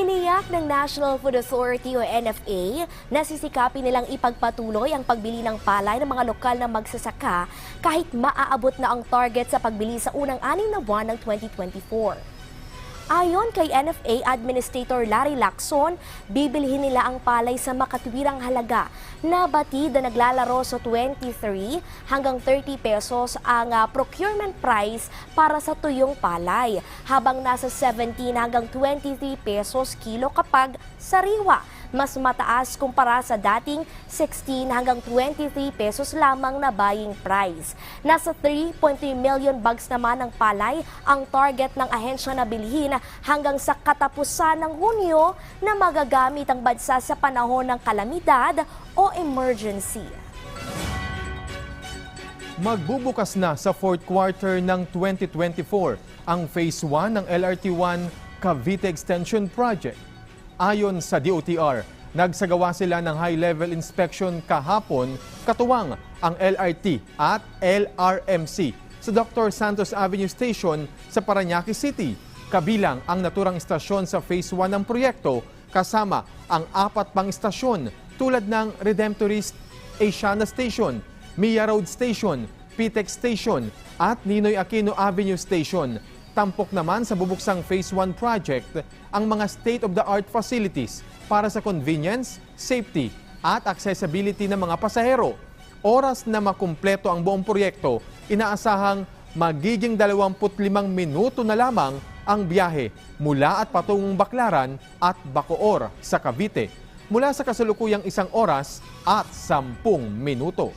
Tiniyak ng National Food Authority o NFA na sisikapin nilang ipagpatuloy ang pagbili ng palay ng mga lokal na magsasaka kahit maaabot na ang target sa pagbili sa unang anim na buwan ng 2024. Ayon kay NFA Administrator Larry Lacson, bibilhin nila ang palay sa makatwirang halaga na batid na naglalaro sa 23 hanggang 30 pesos ang ah, procurement price para sa tuyong palay, habang nasa 17 hanggang 23 pesos kilo kapag sariwa mas mataas kumpara sa dating 16 hanggang 23 pesos lamang na buying price. Nasa 3.3 million bags naman ng palay ang target ng ahensya na bilhin hanggang sa katapusan ng Hunyo na magagamit ang bansa sa panahon ng kalamidad o emergency. Magbubukas na sa fourth quarter ng 2024 ang Phase 1 ng LRT1 Cavite Extension Project. Ayon sa DOTR, nagsagawa sila ng high-level inspection kahapon katuwang ang LRT at LRMC sa Dr. Santos Avenue Station sa Paranaque City. Kabilang ang naturang istasyon sa Phase 1 ng proyekto kasama ang apat pang istasyon tulad ng Redemptorist Asiana Station, Mia Road Station, Pitex Station at Ninoy Aquino Avenue Station. Tampok naman sa bubuksang Phase 1 project ang mga state-of-the-art facilities para sa convenience, safety at accessibility ng mga pasahero. Oras na makumpleto ang buong proyekto, inaasahang magiging 25 minuto na lamang ang biyahe mula at patungong Baklaran at Bacoor sa Cavite mula sa kasalukuyang isang oras at 10 minuto.